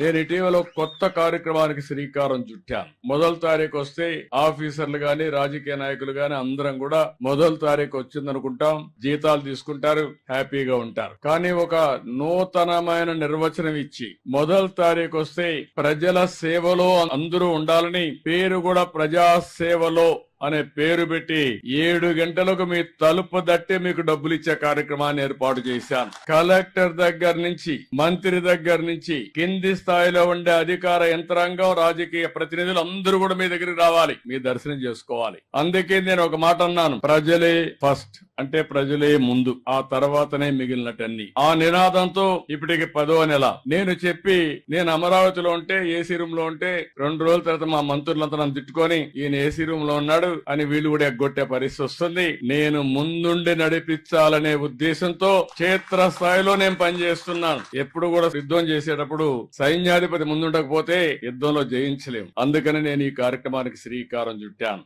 నేను ఇటీవల కొత్త కార్యక్రమానికి శ్రీకారం చుట్టాను మొదటి తారీఖు వస్తే ఆఫీసర్లు గాని రాజకీయ నాయకులు గాని అందరం కూడా మొదటి తారీఖు వచ్చిందనుకుంటాం. జీతాలు తీసుకుంటారు హ్యాపీగా ఉంటారు. కానీ ఒక నూతనమైన నిర్వచనం ఇచ్చి మొదటి తారీఖు వస్తే ప్రజల సేవలో అందరూ ఉండాలని పేరు కూడా ప్రజా సేవలో అనే పేరు పెట్టి ఏడు గంటలకు మీ తలుపు దట్టి మీకు డబ్బులు ఇచ్చే కార్యక్రమాన్ని ఏర్పాటు చేశాను కలెక్టర్ దగ్గర నుంచి మంత్రి దగ్గర నుంచి కింది స్థాయిలో ఉండే అధికార యంత్రాంగం రాజకీయ ప్రతినిధులు అందరూ కూడా మీ దగ్గరికి రావాలి. మీ దర్శనం చేసుకోవాలి. అందుకే నేను ఒక మాట అన్నాను. ప్రజలే ఫస్ట్. అంటే ప్రజలే ముందు ఆ తర్వాతనే మిగిలినటన్ని. ఆ నినాదంతో ఇప్పటికి పదో నెల. నేను చెప్పి నేను అమరావతిలో ఉంటే ఏసీ రూమ్లో ఉంటే రెండు రోజుల తర్వాత మా మంత్రులంతా నన్ను తిట్టుకొని ఈయన ఏసీ రూమ్లో ఉన్నాడు అని వీళ్ళు కూడా ఎగ్గొట్టే పరిస్థితి వస్తుంది. నేను ముందుండి నడిపించాలనే ఉద్దేశంతో క్షేత్ర స్థాయిలో నేను పనిచేస్తున్నాను. ఎప్పుడు కూడా యుద్ధం చేసేటప్పుడు సైన్యాధిపతి ముందుండకపోతే యుద్ధంలో జయించలేము. అందుకని నేను ఈ కార్యక్రమానికి శ్రీకారం చుట్టాను.